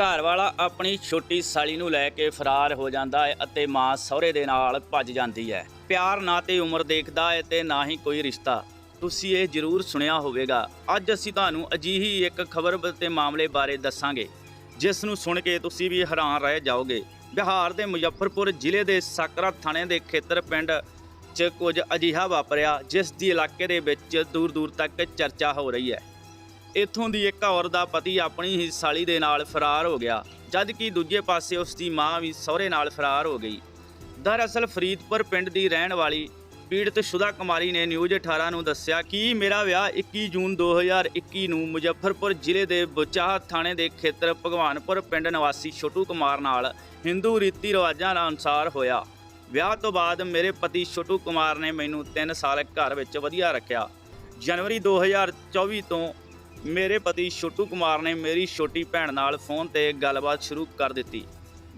ਘਰ ਵਾਲਾ ਆਪਣੀ ਛੋਟੀ ਸਾਲੀ ਨੂੰ ਲੈ ਕੇ ਫਰਾਰ ਹੋ ਜਾਂਦਾ ਹੈ ਅਤੇ ਮਾਂ ਸਹੁਰੇ ਦੇ ਨਾਲ ਭੱਜ ਜਾਂਦੀ ਹੈ। ਪਿਆਰ ਨਾ ਤੇ ਉਮਰ ਦੇਖਦਾ ਹੈ ਤੇ ਨਾ ਹੀ ਕੋਈ ਰਿਸ਼ਤਾ। ਤੁਸੀਂ ਇਹ ਜ਼ਰੂਰ ਸੁਣਿਆ ਹੋਵੇਗਾ। ਅੱਜ ਅਸੀਂ ਤੁਹਾਨੂੰ ਅਜਿਹੀ ਇੱਕ ਖਬਰ ਤੇ ਮਾਮਲੇ ਬਾਰੇ ਦੱਸਾਂਗੇ, ਜਿਸ ਨੂੰ ਸੁਣ ਕੇ ਤੁਸੀਂ ਵੀ ਹੈਰਾਨ ਰਹਿ ਜਾਓਗੇ। ਬਿਹਾਰ ਦੇ ਮੁਜ਼ੱਫਰਪੁਰ ਜ਼ਿਲ੍ਹੇ ਦੇ ਸਾਕਰਾ ਥਾਣੇ ਦੇ ਖੇਤਰ ਪਿੰਡ 'ਚ ਕੁਝ ਅਜਿਹਾ ਵਾਪਰਿਆ, ਜਿਸ ਦੀ ਇਲਾਕੇ ਦੇ ਵਿੱਚ ਦੂਰ ਦੂਰ ਤੱਕ ਚਰਚਾ ਹੋ ਰਹੀ ਹੈ। ਇੱਥੋਂ ਦੀ ਇੱਕ ਔਰਤ ਦਾ ਪਤੀ ਆਪਣੀ ਹੀ ਸਾਲੀ ਦੇ ਨਾਲ ਫਰਾਰ ਹੋ ਗਿਆ, ਜਦ ਕਿ ਦੂਜੇ ਪਾਸੇ ਉਸ ਦੀ ਮਾਂ ਵੀ ਸਹੁਰੇ ਨਾਲ ਫਰਾਰ ਹੋ ਗਈ। ਦਰਅਸਲ ਫਰੀਦਪੁਰ ਪਿੰਡ ਦੀ ਰਹਿਣ ਵਾਲੀ ਪੀੜਤ ਸ਼ੁਦਾ ਕੁਮਾਰੀ ਨੇ ਨਿਊਜ਼ 18 ਨੂੰ ਦੱਸਿਆ ਕਿ ਮੇਰਾ ਵਿਆਹ 21 ਜੂਨ 2021 ਨੂੰ ਮੁਜ਼ੱਫਰਪੁਰ ਜ਼ਿਲ੍ਹੇ ਦੇ ਬੁਚਾਹ ਥਾਣੇ ਦੇ ਖੇਤਰ ਭਗਵਾਨਪੁਰ ਪਿੰਡ ਨਿਵਾਸੀ ਛੋਟੂ ਕੁਮਾਰ ਨਾਲ ਹਿੰਦੂ ਰੀਤੀ ਰਿਵਾਜਾਂ ਅਨੁਸਾਰ ਹੋਇਆ। ਵਿਆਹ ਤੋਂ ਬਾਅਦ ਮੇਰੇ ਪਤੀ ਛੋਟੂ ਕੁਮਾਰ ਨੇ ਮੈਨੂੰ 3 ਸਾਲ ਘਰ ਵਿੱਚ ਵਧੀਆ ਰੱਖਿਆ। ਜਨਵਰੀ 2024 ਤੋਂ ਮੇਰੇ ਪਤੀ ਛੋਟੂ ਕੁਮਾਰ ਨੇ ਮੇਰੀ ਛੋਟੀ ਭੈਣ ਨਾਲ ਫੋਨ ਤੇ ਗੱਲਬਾਤ ਸ਼ੁਰੂ ਕਰ ਦਿੱਤੀ।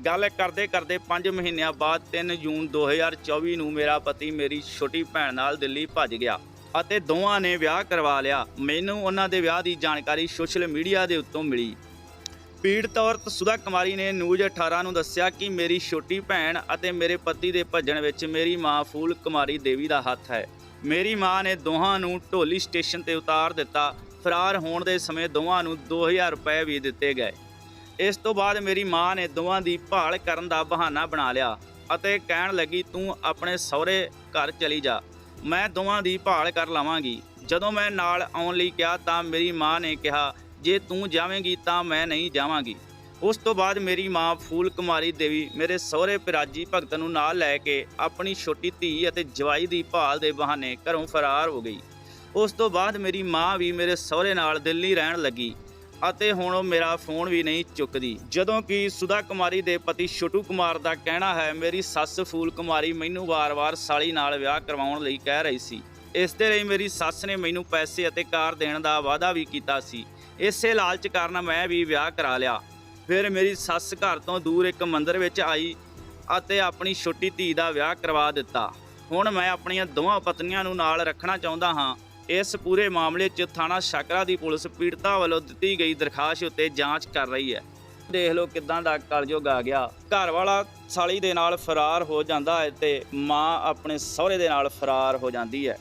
ਗੱਲ ਕਰਦੇ ਕਰਦੇ 5 ਮਹੀਨਿਆਂ ਬਾਅਦ 3 ਜੂਨ 2024 ਨੂੰ ਮੇਰਾ ਪਤੀ ਮੇਰੀ ਛੋਟੀ ਭੈਣ ਨਾਲ ਦਿੱਲੀ ਭੱਜ ਗਿਆ ਅਤੇ ਦੋਵਾਂ ਨੇ ਵਿਆਹ ਕਰਵਾ ਲਿਆ। ਮੈਨੂੰ ਉਹਨਾਂ ਦੇ ਵਿਆਹ ਦੀ ਜਾਣਕਾਰੀ ਸੋਸ਼ਲ ਮੀਡੀਆ ਦੇ ਉੱਤੋਂ ਮਿਲੀ। ਪੀੜਤ ਔਰਤ ਸੁਧਾ ਕੁਮਾਰੀ ਨੇ ਨਿਊਜ਼ 18 ਨੂੰ ਦੱਸਿਆ ਕਿ ਮੇਰੀ ਛੋਟੀ ਭੈਣ ਅਤੇ ਮੇਰੇ ਪਤੀ ਦੇ ਭੱਜਣ ਵਿੱਚ ਮੇਰੀ ਮਾਂ ਫੂਲ ਕੁਮਾਰੀ ਦੇਵੀ ਦਾ ਹੱਥ ਹੈ। ਮੇਰੀ ਮਾਂ ਨੇ ਦੋਹਾਂ ਨੂੰ ਢੋਲੀ ਸਟੇਸ਼ਨ ਤੇ ਉਤਾਰ ਦਿੱਤਾ ਫਰਾਰ ਹੋਣ ਦੇ ਸਮੇਂ ਦੋਵਾਂ ਨੂੰ 2000 ਰੁਪਏ ਵੀ ਦਿੱਤੇ ਗਏ। ਇਸ ਤੋਂ ਬਾਅਦ ਮੇਰੀ ਮਾਂ ਨੇ ਦੋਵਾਂ ਦੀ ਭਾਲ ਕਰਨ ਦਾ ਬਹਾਨਾ ਬਣਾ ਲਿਆ ਅਤੇ ਕਹਿਣ ਲੱਗੀ, ਤੂੰ ਆਪਣੇ ਸਹੁਰੇ ਘਰ ਚਲੀ ਜਾ। ਮੈਂ ਦੋਵਾਂ ਦੀ ਭਾਲ ਕਰ ਲਵਾਂਗੀ। ਜਦੋਂ ਮੈਂ ਨਾਲ ਆਉਣ ਲਈ ਕਿਹਾ ਤਾਂ ਮੇਰੀ ਮਾਂ ਨੇ ਕਿਹਾ, ਜੇ ਤੂੰ ਜਾਵੇਂਗੀ ਤਾਂ ਮੈਂ ਨਹੀਂ ਜਾਵਾਂਗੀ। ਉਸ ਤੋਂ ਬਾਅਦ ਮੇਰੀ ਮਾਂ ਫੂਲ ਕੁਮਾਰੀ ਦੇਵੀ ਮੇਰੇ ਸਹੁਰੇ ਪਿਰਾਜੀ ਭਗਤ ਨੂੰ ਨਾਲ ਲੈ ਕੇ ਆਪਣੀ ਛੋਟੀ ਧੀ ਅਤੇ ਜਵਾਈ ਦੀ ਭਾਲ ਦੇ ਬਹਾਨੇ ਘਰੋਂ ਫਰਾਰ ਹੋ ਗਈ। ਉਸ ਤੋਂ ਬਾਅਦ ਮੇਰੀ ਮਾਂ ਵੀ ਮੇਰੇ ਸਹੁਰੇ ਨਾਲ ਦਿੱਲੀ ਰਹਿਣ ਲੱਗੀ ਅਤੇ ਹੁਣ ਉਹ ਮੇਰਾ ਫੋਨ ਵੀ ਨਹੀਂ ਚੁੱਕਦੀ। ਜਦੋਂ ਕਿ ਸੁਧਾ ਕੁਮਾਰੀ ਦੇ ਪਤੀ ਛੋਟੂ ਕੁਮਾਰ ਦਾ ਕਹਿਣਾ ਹੈ, ਮੇਰੀ ਸੱਸ ਫੂਲ ਕੁਮਾਰੀ ਮੈਨੂੰ ਵਾਰ-ਵਾਰ ਸਾਲੀ ਨਾਲ ਵਿਆਹ ਕਰਵਾਉਣ ਲਈ ਕਹਿ ਰਹੀ ਸੀ। ਇਸ ਦੇ ਲਈ ਮੇਰੀ ਸੱਸ ਨੇ ਮੈਨੂੰ ਪੈਸੇ ਅਤੇ ਕਾਰ ਦੇਣ ਦਾ ਵਾਅਦਾ ਵੀ ਕੀਤਾ ਸੀ। ਇਸੇ ਲਾਲਚ ਕਾਰਨ ਮੈਂ ਵੀ ਵਿਆਹ ਕਰਾ ਲਿਆ। ਫਿਰ ਮੇਰੀ ਸੱਸ ਘਰ ਤੋਂ ਦੂਰ ਇੱਕ ਮੰਦਿਰ ਵਿੱਚ ਆਈ ਅਤੇ ਆਪਣੀ ਛੋਟੀ ਧੀ ਦਾ ਵਿਆਹ ਕਰਵਾ ਦਿੱਤਾ। ਹੁਣ ਮੈਂ ਆਪਣੀਆਂ ਦੋਵਾਂ ਪਤਨੀਆਂ ਨੂੰ ਨਾਲ ਰੱਖਣਾ ਚਾਹੁੰਦਾ ਹਾਂ। ਇਸ ਪੂਰੇ ਮਾਮਲੇ 'ਚ ਥਾਣਾ ਸ਼ਾਕਰਾ ਦੀ ਪੁਲਿਸ ਪੀੜਤਾ ਵੱਲੋਂ ਦਿੱਤੀ ਗਈ ਦਰਖਾਸਤ ਉੱਤੇ ਜਾਂਚ ਕਰ ਰਹੀ ਹੈ। ਦੇਖ ਲਓ ਕਿਦਾਂ ਦਾ ਕਲਯੁਗ ਆ ਗਿਆ। ਘਰ ਵਾਲਾ ਸਾਲੀ ਦੇ ਨਾਲ ਫਰਾਰ ਹੋ ਜਾਂਦਾ ਹੈ ਤੇ ਮਾਂ ਆਪਣੇ ਸਹੁਰੇ ਦੇ ਨਾਲ ਫਰਾਰ ਹੋ ਜਾਂਦੀ ਹੈ।